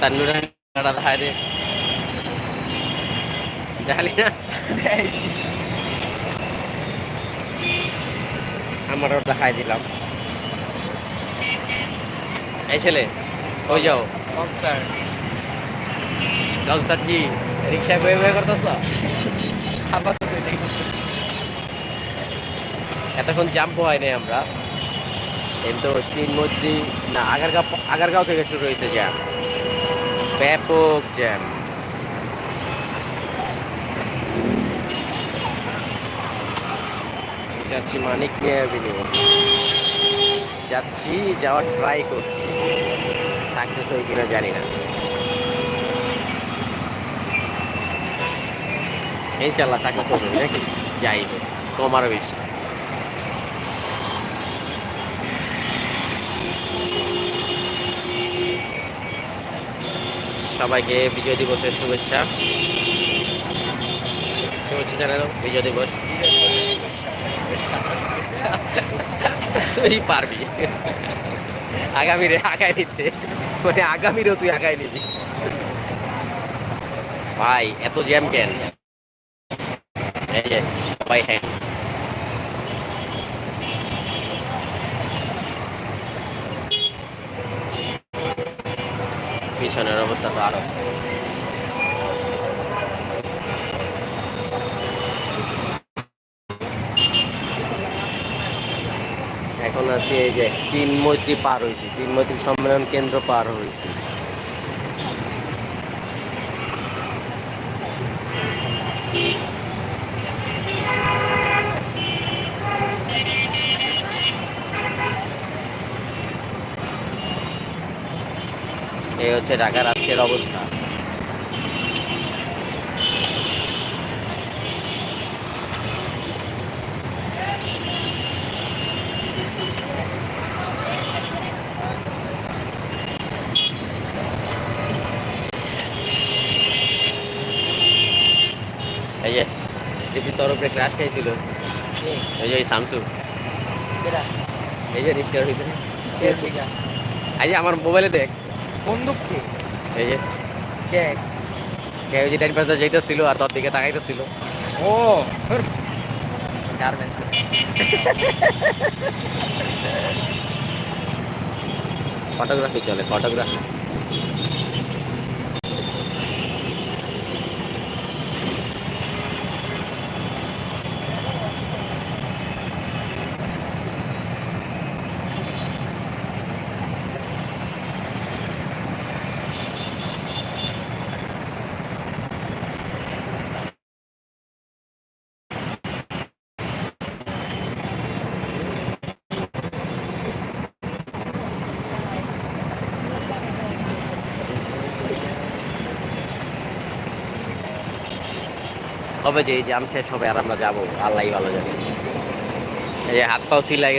തന്നൂരാണ് അതാര് ജാലിന আমার ওটা হাই দিলাম। এই ছেলে হয়ে যাও। স্যার। কনসার্ট কি রিক্সা বয়ে বয়ে করতেছ? আবার এতক্ষণ জাম্প হয় নাই আমরা। কিন্তু চিনমদ্রি না আগারগাঁও আগারগাঁও থেকে শুরু হয়েছে জ্যাম ব্যাপক জ্যাম যাচ্ছি মানিক অ্যাভিনিউ যাচ্ছি যাওয়ার ট্রাই করছি। সাকসেস হই কিনা জানি না। ইনশাল্লাহ সাকসেস হবে নাকি যাই হোক, তোমারও বেশি সবাইকে বিজয় দিবসের শুভেচ্ছা। শুভেচ্ছা দাও বিজয় দিবস। তুই পারবি। আগামীরে আগায় নিতে মানে আগামীরও তুই আগায় নিবি। ভাই, এত জ্যাম কেন? এই যে সবাই হ্যাঁ পিছনের অবস্থা তো আরও এখন আছি এই যে চিনমৈত্রী পার হয়েছি। চিনমৈত্রী সম্মেলন কেন্দ্র পার হয়েছি। এই হচ্ছে ঢাকার আজকের অবস্থা। এই যে তোর উপরে ক্রাশ খাইছিল। এই যে ওই শামসু এই যে রিস্টার হইতে এই যে আমার মোবাইলে দেখ। বন্দুক কি এই যে কে? কে ওই যে ডাইন পাশে যাইতেছিল আর তোর দিকে তাকাইতেছিল। ও। গার্মেন্টস। ফটোগ্রাফি চলে ফটোগ্রাফি। কবে যে জাম শেষ হবে আর আমরা যাব। আল্লাহ ভালো যাবে এই হাত পাও সিলাই